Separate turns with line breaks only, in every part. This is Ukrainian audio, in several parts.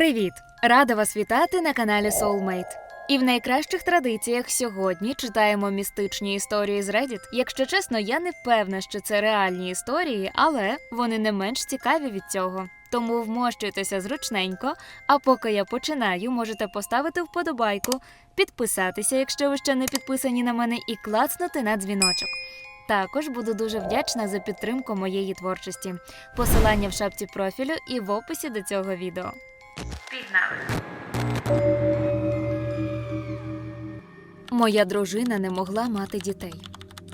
Привіт! Рада вас вітати на каналі Soulmate. І в найкращих традиціях сьогодні читаємо містичні історії з Reddit. Якщо чесно, я не впевнена, що це реальні історії, але вони не менш цікаві від цього. Тому вмощуйтеся зручненько. А поки я починаю, можете поставити вподобайку, підписатися, якщо ви ще не підписані на мене, і клацнути на дзвіночок. Також буду дуже вдячна за підтримку моєї творчості. Посилання в шапці профілю і в описі до цього відео. Пігнали! Моя дружина не могла мати дітей,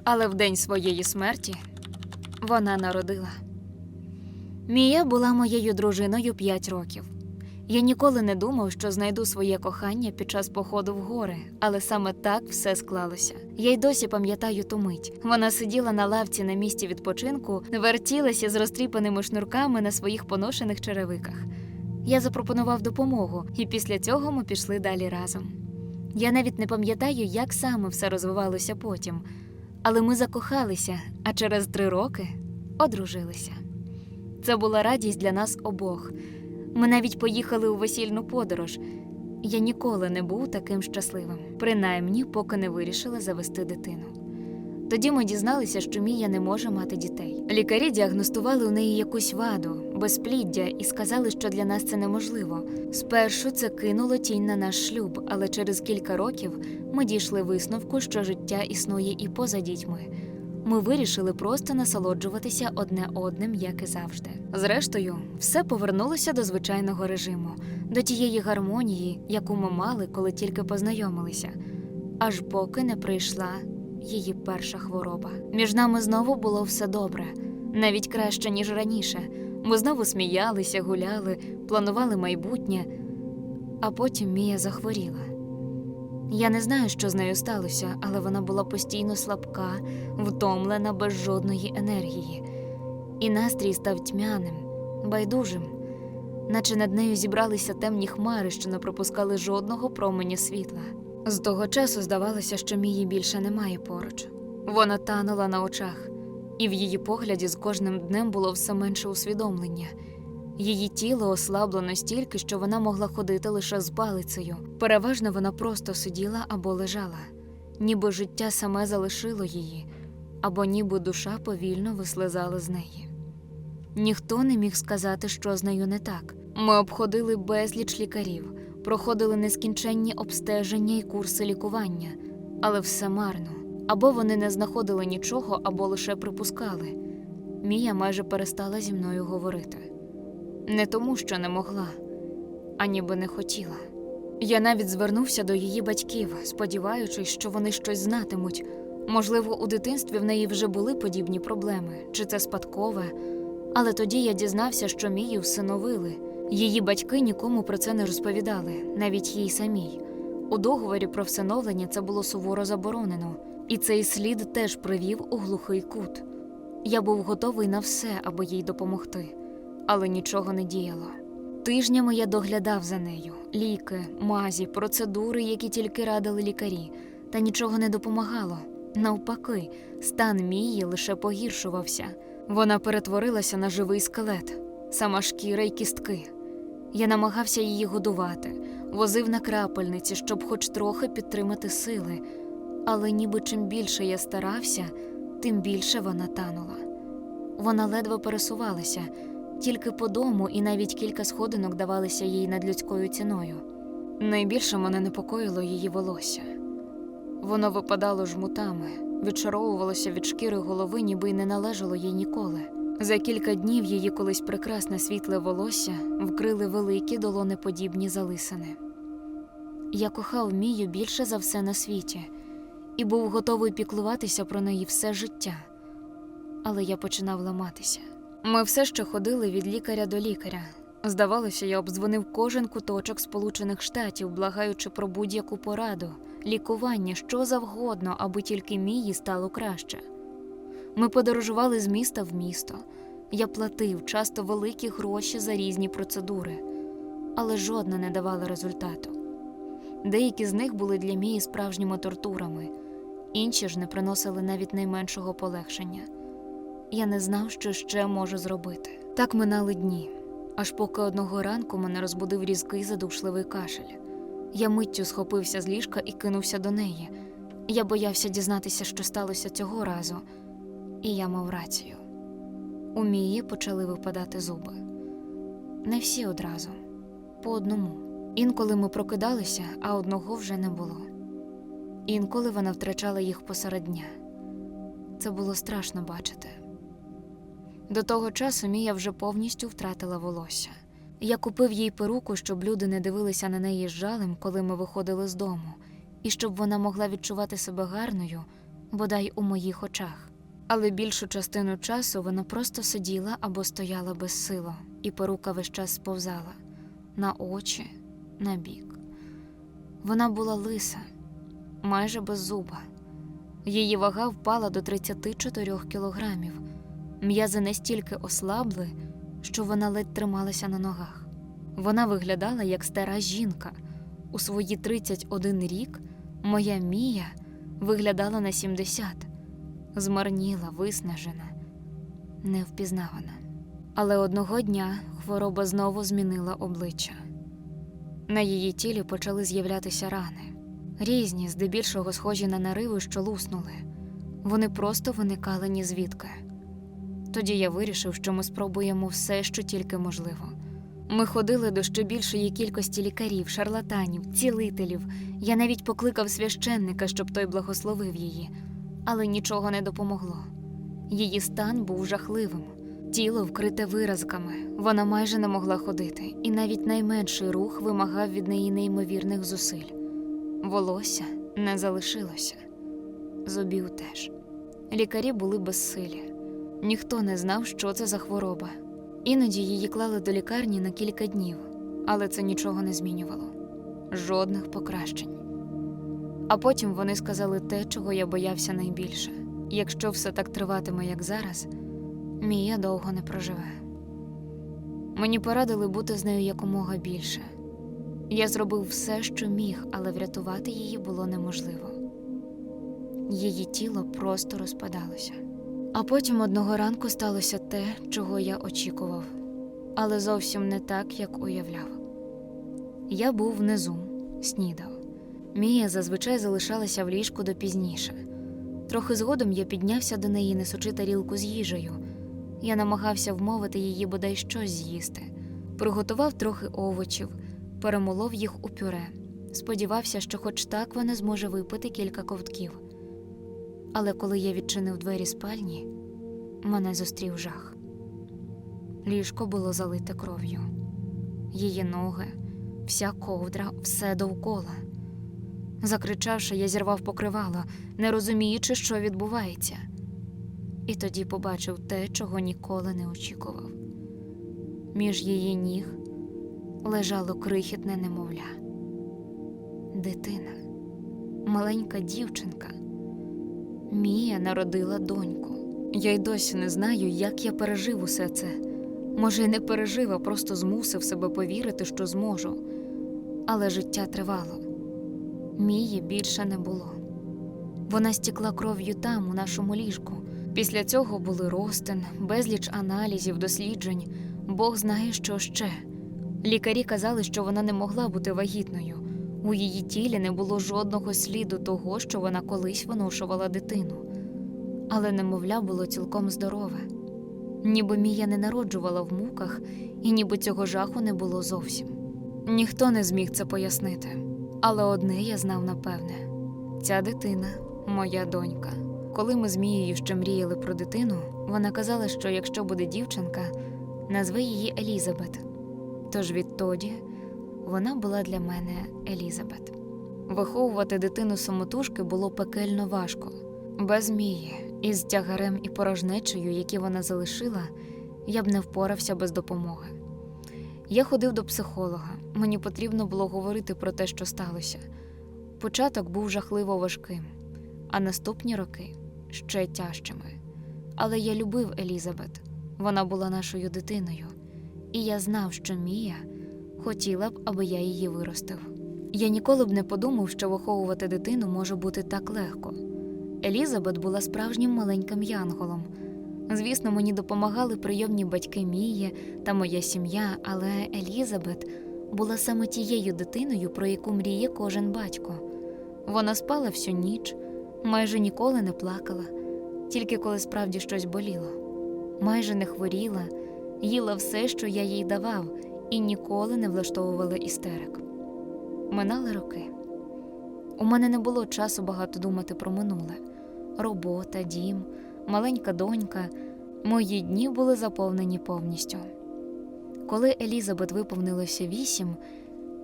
але в день своєї смерті вона народила. Мія була моєю дружиною 5 років. Я ніколи не думав, що знайду своє кохання під час походу в гори, але саме так все склалося. Я й досі пам'ятаю ту мить. Вона сиділа на лавці на місці відпочинку, вертілася з розтріпаними шнурками на своїх поношених черевиках. Я запропонував допомогу, і після цього ми пішли далі разом. Я навіть не пам'ятаю, як саме все розвивалося потім, але ми закохалися, а через три роки одружилися. Це була радість для нас обох. Ми навіть поїхали у весільну подорож. Я ніколи не був таким щасливим, принаймні, поки не вирішила завести дитину. Тоді ми дізналися, що Мія не може мати дітей. Лікарі діагностували у неї якусь ваду, безпліддя, і сказали, що для нас це неможливо. Спершу це кинуло тінь на наш шлюб, але через кілька років ми дійшли висновку, що життя існує і поза дітьми. Ми вирішили просто насолоджуватися одне одним, як і завжди. Зрештою, все повернулося до звичайного режиму, до тієї гармонії, яку ми мали, коли тільки познайомилися, аж поки не прийшла її перша хвороба. Між нами знову було все добре, навіть краще, ніж раніше. Ми знову сміялися, гуляли, планували майбутнє, а потім Мія захворіла. Я не знаю, що з нею сталося, але вона була постійно слабка, втомлена без жодної енергії, і настрій став тьмяним, байдужим, наче над нею зібралися темні хмари, що не пропускали жодного променя світла. З того часу здавалося, що Мії більше немає поруч. Вона танула на очах, і в її погляді з кожним днем було все менше усвідомлення. Її тіло ослабло настільки, що вона могла ходити лише з палицею. Переважно вона просто сиділа або лежала, ніби життя саме залишило її, або ніби душа повільно вислизала з неї. Ніхто не міг сказати, що з нею не так. Ми обходили безліч лікарів, проходили нескінченні обстеження і курси лікування, але все марно. Або вони не знаходили нічого, або лише припускали. Мія майже перестала зі мною говорити. Не тому, що не могла, а ніби не хотіла. Я навіть звернувся до її батьків, сподіваючись, що вони щось знатимуть. Можливо, у дитинстві в неї вже були подібні проблеми, чи це спадкове. Але тоді я дізнався, що Мію всиновили. Її батьки нікому про це не розповідали, навіть їй самій. У договорі про всиновлення це було суворо заборонено, і цей слід теж привів у глухий кут. Я був готовий на все, аби їй допомогти але нічого не діяло. Тижнями я доглядав за нею ліки, мазі, процедури, які тільки радили лікарі, та нічого не допомагало. Навпаки, стан Мії лише погіршувався. Вона перетворилася на живий скелет, сама шкіра й кістки. Я намагався її годувати, возив на крапельниці, щоб хоч трохи підтримати сили, але ніби чим більше я старався, тим більше вона танула. Вона ледве пересувалася. Тільки по дому і навіть кілька сходинок давалися їй над людською ціною. Найбільше мене непокоїло її волосся. Воно випадало жмутами, відшаровувалося від шкіри голови, ніби й не належало їй ніколи. За кілька днів її колись прекрасне світле волосся вкрили великі долонеподібні залисини. Я кохав Мію більше за все на світі і був готовий піклуватися про неї все життя, але я починав ламатися. Ми все ще ходили від лікаря до лікаря. Здавалося, я обдзвонив кожен куточок Сполучених Штатів, благаючи про будь-яку пораду, лікування, що завгодно, аби тільки мії стало краще. Ми подорожували з міста в місто. Я платив часто великі гроші за різні процедури, але жодна не давала результату. Деякі з них були для мії справжніми тортурами, інші ж не приносили навіть найменшого полегшення. Я не знав, що ще можу зробити. Так минали дні. аж поки одного ранку мене розбудив різкий задушливий кашель. Я миттю схопився з ліжка і кинувся до неї. Я боявся дізнатися, що сталося цього разу, і я мав рацію. У Мії почали випадати зуби. Не всі одразу, по одному. Інколи ми прокидалися, а одного вже не було. Інколи вона втрачала їх посеред дня. Це було страшно бачити. До того часу Мія вже повністю втратила волосся. Я купив їй перуку, щоб люди не дивилися на неї з жалем, коли ми виходили з дому, і щоб вона могла відчувати себе гарною, бодай у моїх очах. Але більшу частину часу вона просто сиділа або стояла безсило, і перука весь час сповзала на очі, на бік. Вона була лиса, майже без зуба. Її вага впала до 34 кілограмів. М'язи настільки ослабли, що вона ледь трималася на ногах. Вона виглядала як стара жінка. У свої 31 рік моя Мія виглядала на 70, змарніла, виснажена, невпізнавана. Але одного дня хвороба знову змінила обличчя. На її тілі почали з'являтися рани, різні, здебільшого схожі на нариви, що луснули. Вони просто виникали ні звідки. Тоді я вирішив, що ми спробуємо все, що тільки можливо. Ми ходили до ще більшої кількості лікарів, шарлатанів, цілителів. Я навіть покликав священника, щоб той благословив її, але нічого не допомогло. Її стан був жахливим. Тіло вкрите виразками, вона майже не могла ходити, і навіть найменший рух вимагав від неї неймовірних зусиль. Волосся не залишилося, зубів теж. Лікарі були безсилі. Ніхто не знав, що це за хвороба. Іноді її клали до лікарні на кілька днів, але це нічого не змінювало жодних покращень. А потім вони сказали те, чого я боявся найбільше: якщо все так триватиме, як зараз, Мія довго не проживе. Мені порадили бути з нею якомога більше. Я зробив все, що міг, але врятувати її було неможливо. Її тіло просто розпадалося. А потім одного ранку сталося те, чого я очікував, але зовсім не так, як уявляв. Я був внизу, снідав. Мія зазвичай залишалася в ліжку до пізніше. Трохи згодом я піднявся до неї, несучи тарілку з їжею. Я намагався вмовити її бодай щось з'їсти, приготував трохи овочів, перемолов їх у пюре. Сподівався, що хоч так вона зможе випити кілька ковтків. Але коли я відчинив двері спальні, мене зустрів жах. Ліжко було залите кров'ю, її ноги, вся ковдра, все довкола. Закричавши, я зірвав покривало, не розуміючи, що відбувається, і тоді побачив те, чого ніколи не очікував. Між її ніг лежало крихітне немовля, дитина, маленька дівчинка. Мія народила доньку. Я й досі не знаю, як я пережив усе це. Може, й не пережив, а просто змусив себе повірити, що зможу. Але життя тривало. Мії більше не було. Вона стікла кров'ю там, у нашому ліжку. Після цього були ростин, безліч аналізів, досліджень. Бог знає, що ще. Лікарі казали, що вона не могла бути вагітною. У її тілі не було жодного сліду того, що вона колись виношувала дитину. Але немовля було цілком здорове. Ніби Мія не народжувала в муках, і ніби цього жаху не було зовсім. Ніхто не зміг це пояснити. Але одне я знав напевне: ця дитина моя донька. Коли ми з Мією ще мріяли про дитину, вона казала, що якщо буде дівчинка, назве її Елізабет. Тож відтоді вона була для мене Елізабет. Виховувати дитину самотужки було пекельно важко. Без Мії, із тягарем і порожнечею, які вона залишила, я б не впорався без допомоги. Я ходив до психолога, мені потрібно було говорити про те, що сталося. Початок був жахливо важким, а наступні роки ще тяжчими. Але я любив Елізабет, вона була нашою дитиною, і я знав, що Мія хотіла б, аби я її виростив. Я ніколи б не подумав, що виховувати дитину може бути так легко. Елізабет була справжнім маленьким янголом, Звісно, мені допомагали прийомні батьки Мії та моя сім'я, але Елізабет була саме тією дитиною, про яку мріє кожен батько. Вона спала всю ніч, майже ніколи не плакала, тільки коли справді щось боліло. Майже не хворіла, їла все, що я їй давав, і ніколи не влаштовувала істерик. Минали роки. У мене не було часу багато думати про минуле. Робота, дім, маленька донька. Мої дні були заповнені повністю. Коли Елізабет виповнилося вісім,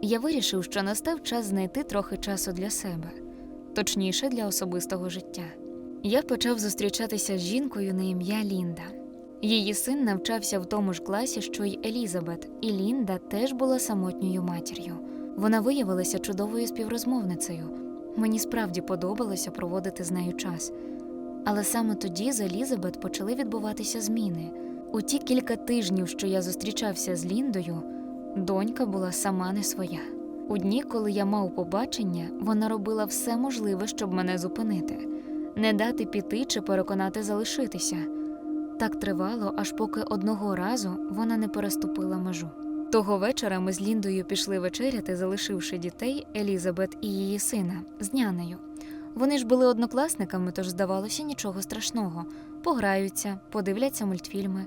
я вирішив, що настав час знайти трохи часу для себе, точніше для особистого життя. Я почав зустрічатися з жінкою на ім'я Лінда. Її син навчався в тому ж класі, що й Елізабет, і Лінда теж була самотньою матір'ю. Вона виявилася чудовою співрозмовницею. Мені справді подобалося проводити з нею час. Але саме тоді з Елізабет почали відбуватися зміни. У ті кілька тижнів, що я зустрічався з Ліндою, донька була сама не своя. У дні, коли я мав побачення, вона робила все можливе, щоб мене зупинити, не дати піти чи переконати залишитися. Так тривало, аж поки одного разу вона не переступила межу. Того вечора ми з Ліндою пішли вечеряти, залишивши дітей Елізабет і її сина з нянею. Вони ж були однокласниками, тож здавалося нічого страшного. Пограються, подивляться мультфільми.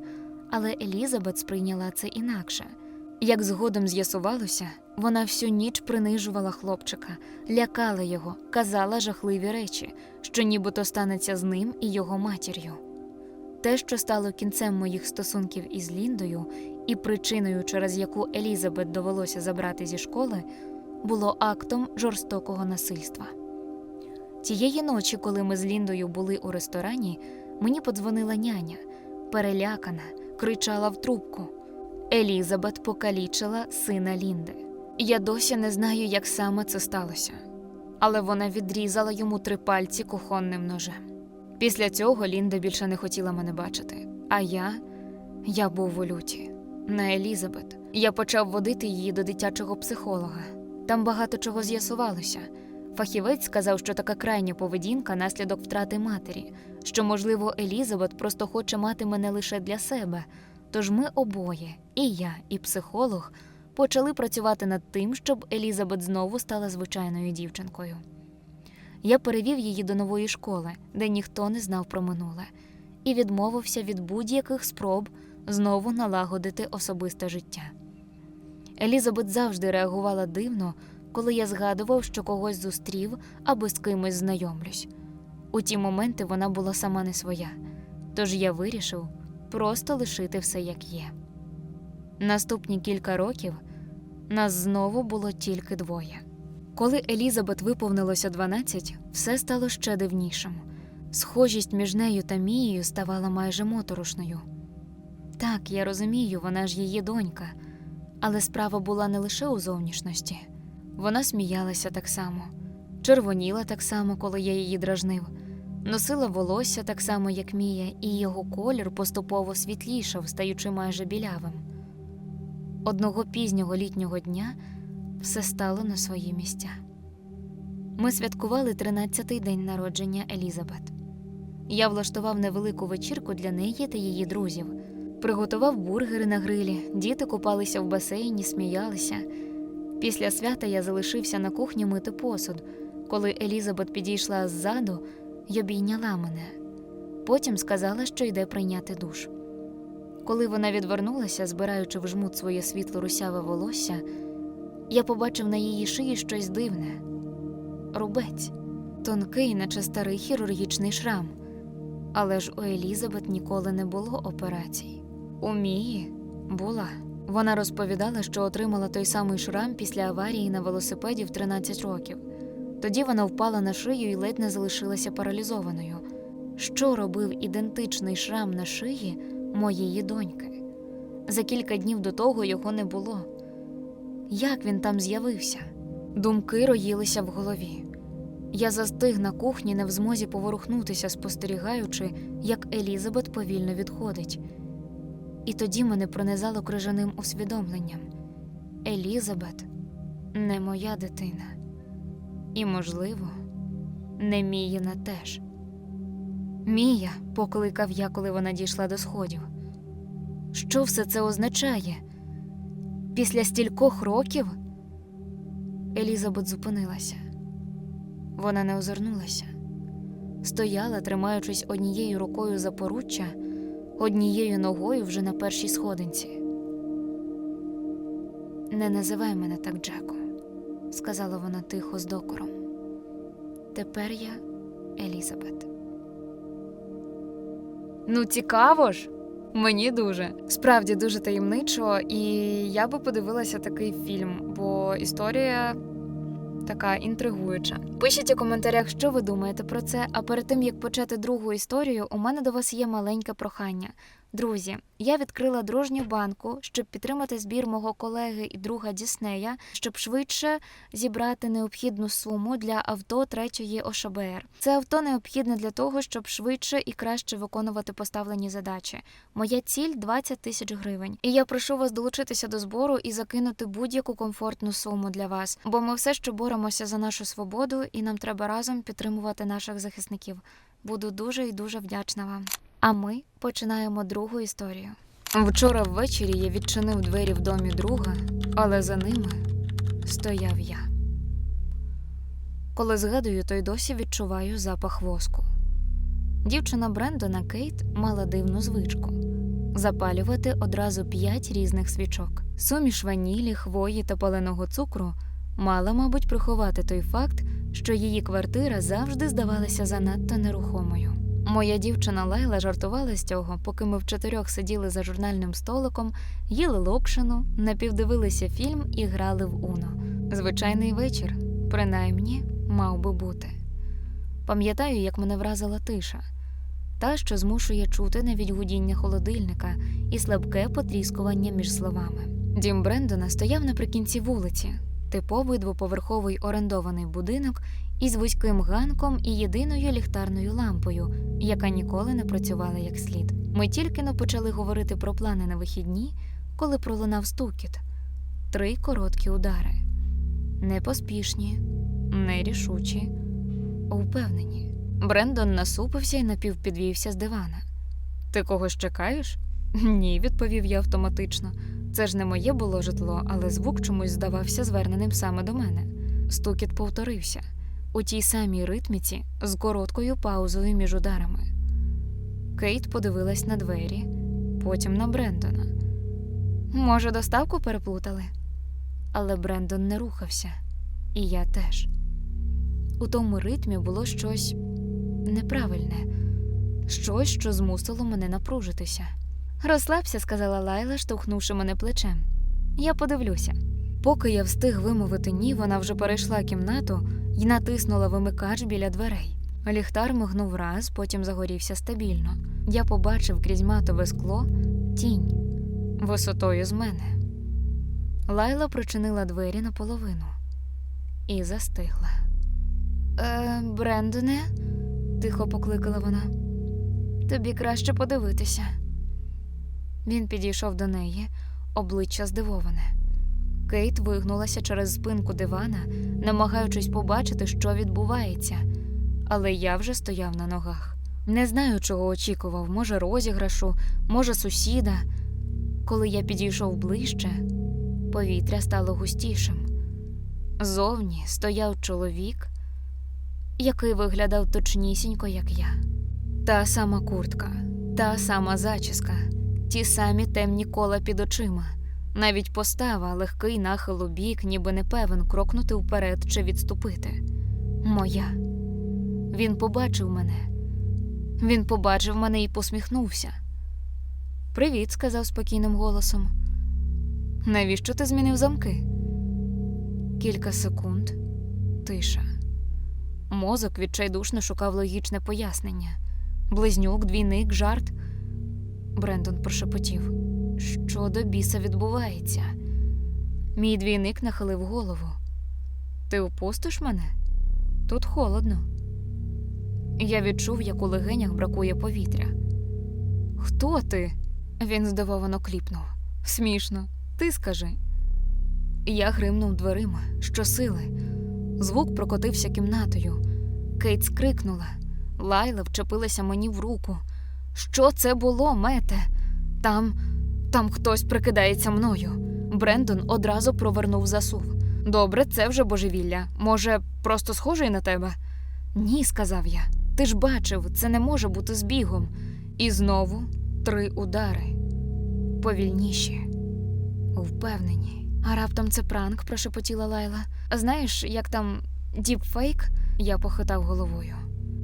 Але Елізабет сприйняла це інакше. Як згодом з'ясувалося, вона всю ніч принижувала хлопчика, лякала його, казала жахливі речі, що нібито станеться з ним і його матір'ю. Те, що стало кінцем моїх стосунків із Ліндою і причиною, через яку Елізабет довелося забрати зі школи, було актом жорстокого насильства. Тієї ночі, коли ми з Ліндою були у ресторані, мені подзвонила няня, перелякана, кричала в трубку. Елізабет покалічила сина Лінди. Я досі не знаю, як саме це сталося, але вона відрізала йому три пальці кухонним ножем. Після цього Лінда більше не хотіла мене бачити. А я, я був у люті. На Елізабет. Я почав водити її до дитячого психолога. Там багато чого з'ясувалося. Фахівець сказав, що така крайня поведінка наслідок втрати матері, що, можливо, Елізабет просто хоче мати мене лише для себе. Тож ми обоє, і я, і психолог, почали працювати над тим, щоб Елізабет знову стала звичайною дівчинкою. Я перевів її до нової школи, де ніхто не знав про минуле, і відмовився від будь-яких спроб знову налагодити особисте життя. Елізабет завжди реагувала дивно, коли я згадував, що когось зустрів або з кимось знайомлюсь. У ті моменти вона була сама не своя, тож я вирішив просто лишити все як є. Наступні кілька років нас знову було тільки двоє. Коли Елізабет виповнилося 12, все стало ще дивнішим. Схожість між нею та Мією ставала майже моторошною. Так, я розумію, вона ж її донька, але справа була не лише у зовнішності. Вона сміялася так само, червоніла так само, коли я її дражнив, носила волосся так само, як Мія, і його колір поступово світлішав, стаючи майже білявим. Одного пізнього літнього дня все стало на свої місця. Ми святкували 13-й день народження Елізабет. Я влаштував невелику вечірку для неї та її друзів, приготував бургери на грилі, діти купалися в басейні, сміялися. Після свята я залишився на кухні мити посуд, коли Елізабет підійшла ззаду й обійняла мене. Потім сказала, що йде прийняти душ. Коли вона відвернулася, збираючи в жмут своє світло русяве волосся, я побачив на її шиї щось дивне рубець, тонкий, наче старий хірургічний шрам. Але ж у Елізабет ніколи не було операцій. У Мії була. Вона розповідала, що отримала той самий шрам після аварії на велосипеді в 13 років. Тоді вона впала на шию і ледь не залишилася паралізованою. Що робив ідентичний шрам на шиї моєї доньки? За кілька днів до того його не було. Як він там з'явився? Думки роїлися в голові. Я застиг на кухні, не в змозі поворухнутися, спостерігаючи, як Елізабет повільно відходить. І тоді мене пронизало крижаним усвідомленням Елізабет не моя дитина, і, можливо, не Міїна теж. Мія, покликав я, коли вона дійшла до сходів. Що все це означає? Після стількох років? Елізабет зупинилася. Вона не озирнулася. Стояла, тримаючись однією рукою за поруччя, однією ногою вже на першій сходинці. Не називай мене так, Джеку, сказала вона тихо з докором. Тепер я Елізабет. Ну, цікаво ж. Мені дуже. Справді дуже таємничо, і я би подивилася такий фільм, бо історія така інтригуюча. Пишіть у коментарях, що ви думаєте про це. А перед тим як почати другу історію, у мене до вас є маленьке прохання. Друзі, я відкрила дружню банку, щоб підтримати збір мого колеги і друга Діснея, щоб швидше зібрати необхідну суму для авто третьої ОШБР. Це авто необхідне для того, щоб швидше і краще виконувати поставлені задачі. Моя ціль 20 тисяч гривень. І я прошу вас долучитися до збору і закинути будь-яку комфортну суму для вас, бо ми все ще боремося за нашу свободу, і нам треба разом підтримувати наших захисників. Буду дуже і дуже вдячна вам. А ми починаємо другу історію. Вчора ввечері я відчинив двері в домі друга, але за ними стояв я. Коли згадую, то й досі відчуваю запах воску. Дівчина Брендона Кейт мала дивну звичку запалювати одразу п'ять різних свічок. Суміш ванілі, хвої та паленого цукру мала, мабуть, приховати той факт, що її квартира завжди здавалася занадто нерухомою. Моя дівчина Лайла жартувала з цього, поки ми в чотирьох сиділи за журнальним столиком, їли локшину, напівдивилися фільм і грали в Уно. Звичайний вечір, принаймні, мав би бути. Пам'ятаю, як мене вразила тиша, та, що змушує чути навіть гудіння холодильника і слабке потріскування між словами. Дім Брендона стояв наприкінці вулиці, типовий двоповерховий орендований будинок із вузьким ганком і єдиною ліхтарною лампою, яка ніколи не працювала як слід. Ми тільки но почали говорити про плани на вихідні, коли пролунав стукіт. Три короткі удари. Непоспішні, нерішучі, упевнені. Брендон насупився і напівпідвівся з дивана. Ти когось чекаєш? Ні, відповів я автоматично. Це ж не моє було житло, але звук чомусь здавався зверненим саме до мене. Стукіт повторився у тій самій ритміці з короткою паузою між ударами. Кейт подивилась на двері, потім на Брендона. Може, доставку переплутали? Але Брендон не рухався, і я теж. У тому ритмі було щось неправильне, щось, що змусило мене напружитися. Розслабся, сказала Лайла, штовхнувши мене плечем. Я подивлюся. Поки я встиг вимовити ні, вона вже перейшла кімнату і натиснула вимикач біля дверей. Ліхтар мигнув раз, потім загорівся стабільно. Я побачив крізь матове скло тінь висотою з мене. Лайла причинила двері наполовину і застигла. Е, Брендоне, тихо покликала вона. Тобі краще подивитися. Він підійшов до неї, обличчя здивоване. Кейт вигнулася через спинку дивана, намагаючись побачити, що відбувається, але я вже стояв на ногах. Не знаю, чого очікував, може, розіграшу, може, сусіда. Коли я підійшов ближче, повітря стало густішим. Зовні стояв чоловік, який виглядав точнісінько, як я. Та сама куртка, та сама зачіска, ті самі темні кола під очима. Навіть постава, легкий нахил у бік, ніби не певен крокнути вперед чи відступити. Моя. Він побачив мене. Він побачив мене і посміхнувся. Привіт, сказав спокійним голосом. Навіщо ти змінив замки? Кілька секунд, тиша. Мозок відчайдушно шукав логічне пояснення. Близнюк, двійник, жарт. Брендон прошепотів. Що до біса відбувається? Мій двійник нахилив голову. Ти впустиш мене? Тут холодно. Я відчув, як у легенях бракує повітря. Хто ти? Він здивовано кліпнув. Смішно, ти скажи. Я гримнув дверима, щосили. Звук прокотився кімнатою. Кейт скрикнула. Лайла вчепилася мені в руку. Що це було, мете? Там, там хтось прикидається мною. Брендон одразу провернув засув. Добре, це вже божевілля. Може, просто схожий на тебе? Ні, сказав я. Ти ж бачив, це не може бути збігом. І знову три удари. Повільніші, впевнені. А раптом це пранк, прошепотіла Лайла. Знаєш, як там діпфейк? Я похитав головою.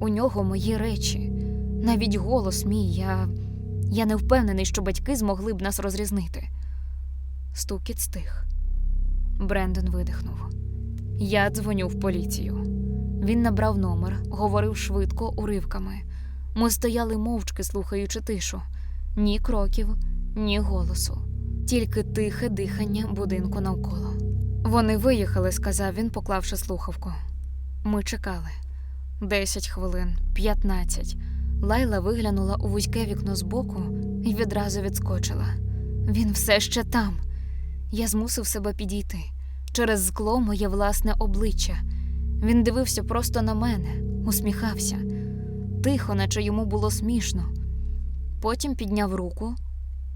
У нього мої речі, навіть голос мій. Я, я не впевнений, що батьки змогли б нас розрізнити. Стукіт стих. Брендон видихнув. Я дзвоню в поліцію. Він набрав номер, говорив швидко уривками. Ми стояли мовчки, слухаючи тишу. Ні кроків, ні голосу, тільки тихе дихання будинку навколо. Вони виїхали, сказав він, поклавши слухавку. Ми чекали. Десять хвилин, п'ятнадцять. Лайла виглянула у вузьке вікно збоку і відразу відскочила. Він все ще там. Я змусив себе підійти. Через скло моє власне обличчя. Він дивився просто на мене, усміхався, тихо, наче йому було смішно. Потім підняв руку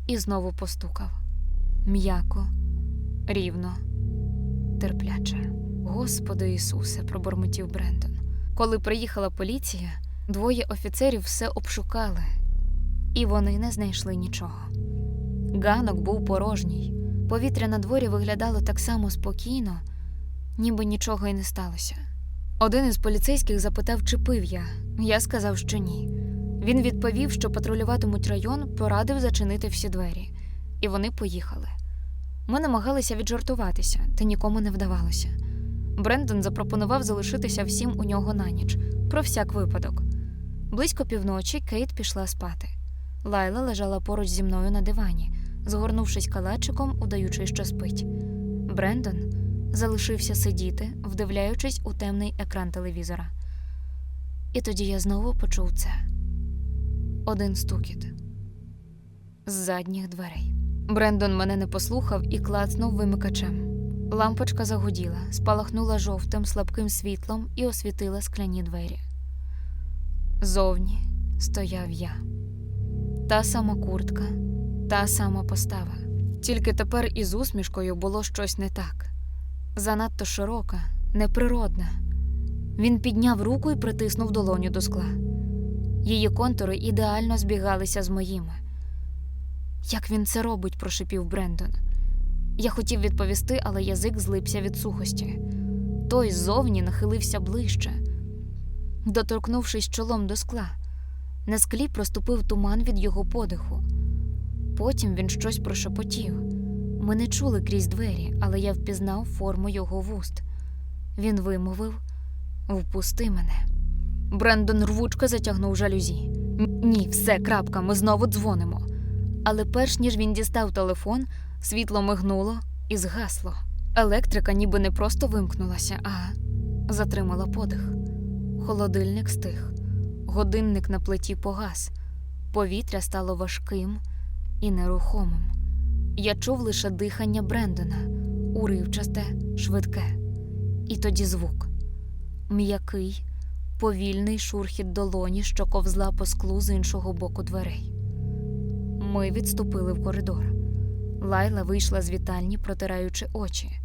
і знову постукав. М'яко, рівно, терпляче. Господи Ісусе, пробормотів Брендон. Коли приїхала поліція, двоє офіцерів все обшукали, і вони не знайшли нічого. Ганок був порожній. Повітря на дворі виглядало так само спокійно, ніби нічого й не сталося. Один із поліцейських запитав, чи пив я. Я сказав, що ні. Він відповів, що патрулюватимуть район, порадив зачинити всі двері, і вони поїхали. Ми намагалися віджартуватися, та нікому не вдавалося. Брендон запропонував залишитися всім у нього на ніч, про всяк випадок. Близько півночі Кейт пішла спати. Лайла лежала поруч зі мною на дивані, згорнувшись калачиком, удаючи, що спить. Брендон залишився сидіти, вдивляючись у темний екран телевізора. І тоді я знову почув це один стукіт з задніх дверей. Брендон мене не послухав і клацнув вимикачем. Лампочка загуділа, спалахнула жовтим слабким світлом і освітила скляні двері. Зовні стояв я. Та сама куртка, та сама постава. Тільки тепер із усмішкою було щось не так. Занадто широка, неприродна. Він підняв руку і притиснув долоню до скла. Її контури ідеально збігалися з моїми. Як він це робить? прошипів Брендон. Я хотів відповісти, але язик злипся від сухості. Той ззовні нахилився ближче, доторкнувшись чолом до скла. На склі проступив туман від його подиху. Потім він щось прошепотів. Ми не чули крізь двері, але я впізнав форму його вуст. Він вимовив Впусти мене. Брендон рвучко затягнув жалюзі. Ні, все, крапка, ми знову дзвонимо. Але перш ніж він дістав телефон, світло мигнуло і згасло. Електрика ніби не просто вимкнулася, а затримала подих. Холодильник стих, годинник на плиті погас, повітря стало важким і нерухомим. Я чув лише дихання Брендона, уривчасте, швидке. І тоді звук м'який, повільний шурхіт долоні, що ковзла по склу з іншого боку дверей. Ми відступили в коридор. Лайла вийшла з вітальні, протираючи очі.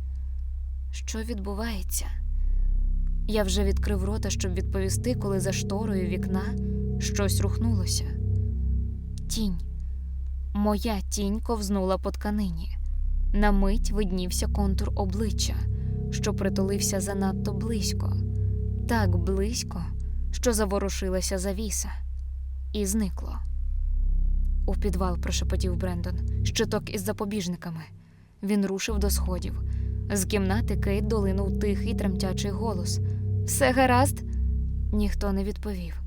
Що відбувається? Я вже відкрив рота, щоб відповісти, коли за шторою вікна щось рухнулося. Тінь. Моя тінь ковзнула по тканині. На мить виднівся контур обличчя, що притулився занадто близько, так близько, що заворушилася завіса, і зникло. У підвал прошепотів Брендон, щиток із запобіжниками. Він рушив до сходів. З кімнати Кейт долинув тихий тремтячий голос. Все гаразд? Ніхто не відповів.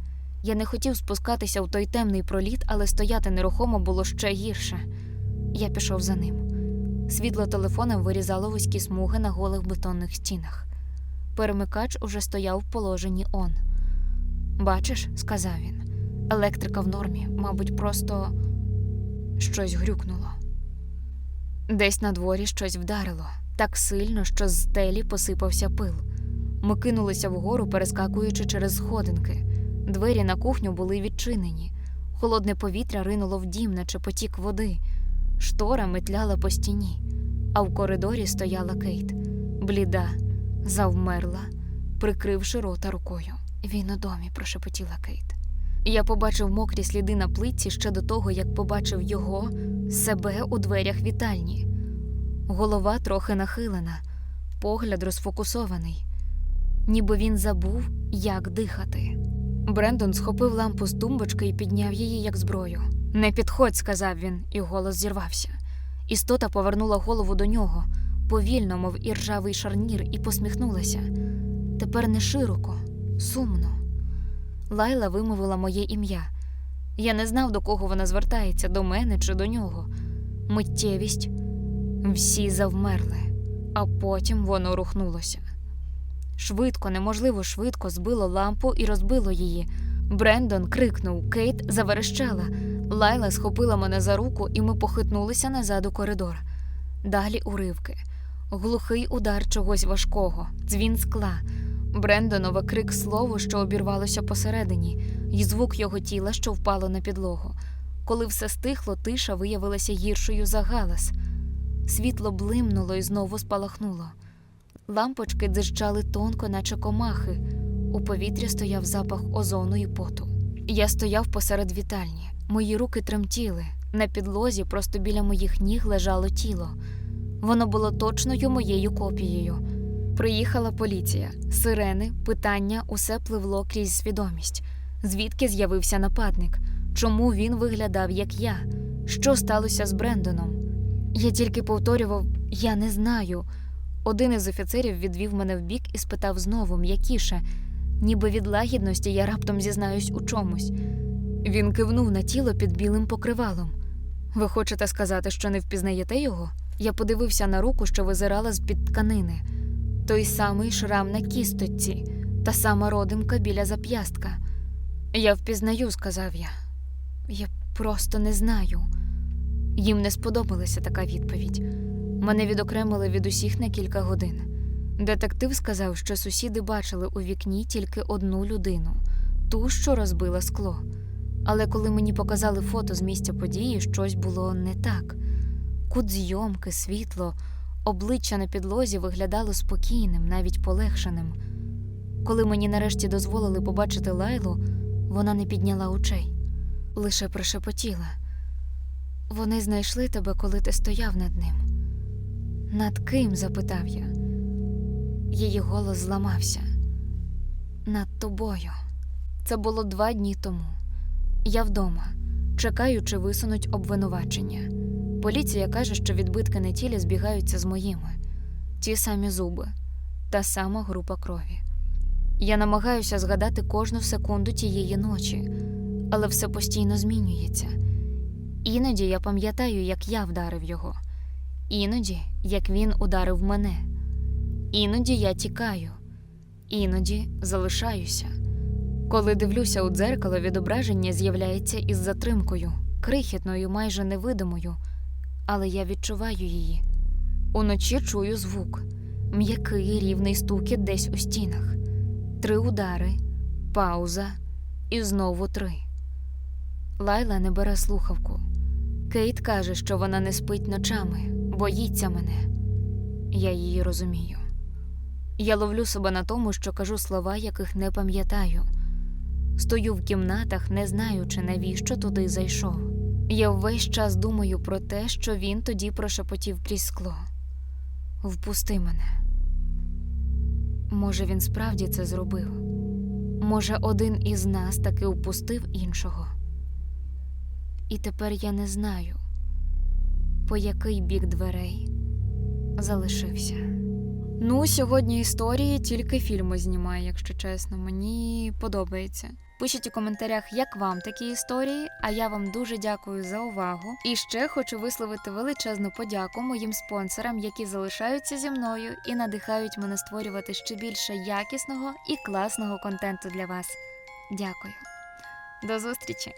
Я не хотів спускатися в той темний проліт, але стояти нерухомо було ще гірше. Я пішов за ним. Світло телефона вирізало вузькі смуги на голих бетонних стінах. Перемикач уже стояв в положенні он. Бачиш, сказав він, електрика в нормі, мабуть, просто щось грюкнуло. Десь на дворі щось вдарило так сильно, що з стелі посипався пил. Ми кинулися вгору, перескакуючи через сходинки. Двері на кухню були відчинені. Холодне повітря ринуло в дім, наче потік води. Штора метляла по стіні, а в коридорі стояла Кейт, бліда, завмерла, прикривши рота рукою. Він у домі, прошепотіла Кейт. Я побачив мокрі сліди на плитці ще до того, як побачив його, себе у дверях вітальні. Голова трохи нахилена, погляд розфокусований, ніби він забув, як дихати. Брендон схопив лампу з тумбочки і підняв її як зброю. Не підходь, сказав він, і голос зірвався. Істота повернула голову до нього, повільно, мов іржавий шарнір, і посміхнулася. Тепер не широко, сумно. Лайла вимовила моє ім'я. Я не знав, до кого вона звертається, до мене чи до нього. Миттєвість всі завмерли, а потім воно рухнулося. Швидко, неможливо швидко збило лампу і розбило її. Брендон крикнув, Кейт заверещала. Лайла схопила мене за руку, і ми похитнулися назад у коридор. Далі уривки. Глухий удар чогось важкого, дзвін скла. Брендонова крик слово, що обірвалося посередині, і звук його тіла, що впало на підлогу. Коли все стихло, тиша виявилася гіршою за галас. Світло блимнуло і знову спалахнуло. Лампочки дзижчали тонко, наче комахи. У повітрі стояв запах озону і поту. Я стояв посеред вітальні. Мої руки тремтіли. На підлозі, просто біля моїх ніг, лежало тіло. Воно було точною моєю копією. Приїхала поліція, сирени, питання, усе пливло крізь свідомість. Звідки з'явився нападник? Чому він виглядав як я? Що сталося з Брендоном? Я тільки повторював я не знаю. Один із офіцерів відвів мене вбік і спитав знову м'якіше, ніби від лагідності я раптом зізнаюсь у чомусь. Він кивнув на тіло під білим покривалом. Ви хочете сказати, що не впізнаєте його? Я подивився на руку, що визирала з-під тканини. Той самий шрам на кісточці, та сама родимка біля зап'ястка. Я впізнаю, сказав я. Я просто не знаю. Їм не сподобалася така відповідь. Мене відокремили від усіх на кілька годин. Детектив сказав, що сусіди бачили у вікні тільки одну людину ту, що розбила скло. Але коли мені показали фото з місця події, щось було не так. Кут зйомки, світло, обличчя на підлозі виглядало спокійним, навіть полегшеним. Коли мені нарешті дозволили побачити Лайлу, вона не підняла очей, лише прошепотіла. Вони знайшли тебе, коли ти стояв над ним. Над ким? запитав я. Її голос зламався. Над тобою. Це було два дні тому. Я вдома, чекаю, чи висунуть обвинувачення. Поліція каже, що відбитки на тілі збігаються з моїми, ті самі зуби, та сама група крові. Я намагаюся згадати кожну секунду тієї ночі, але все постійно змінюється. Іноді я пам'ятаю, як я вдарив його, іноді як він ударив мене. Іноді я тікаю, іноді залишаюся. Коли дивлюся у дзеркало, відображення з'являється із затримкою, крихітною, майже невидимою, але я відчуваю її. Уночі чую звук, м'який рівний стукіт десь у стінах. Три удари, пауза і знову три. Лайла не бере слухавку. Кейт каже, що вона не спить ночами, боїться мене. Я її розумію. Я ловлю себе на тому, що кажу слова, яких не пам'ятаю. Стою в кімнатах, не знаючи, навіщо туди зайшов. Я весь час думаю про те, що він тоді прошепотів крізь скло. Впусти мене. Може, він справді це зробив. Може, один із нас таки впустив іншого. І тепер я не знаю, по який бік дверей залишився. Ну, сьогодні історії тільки фільми знімаю, якщо чесно. Мені подобається. Пишіть у коментарях, як вам такі історії, а я вам дуже дякую за увагу. І ще хочу висловити величезну подяку моїм спонсорам, які залишаються зі мною і надихають мене створювати ще більше якісного і класного контенту для вас. Дякую. До зустрічі!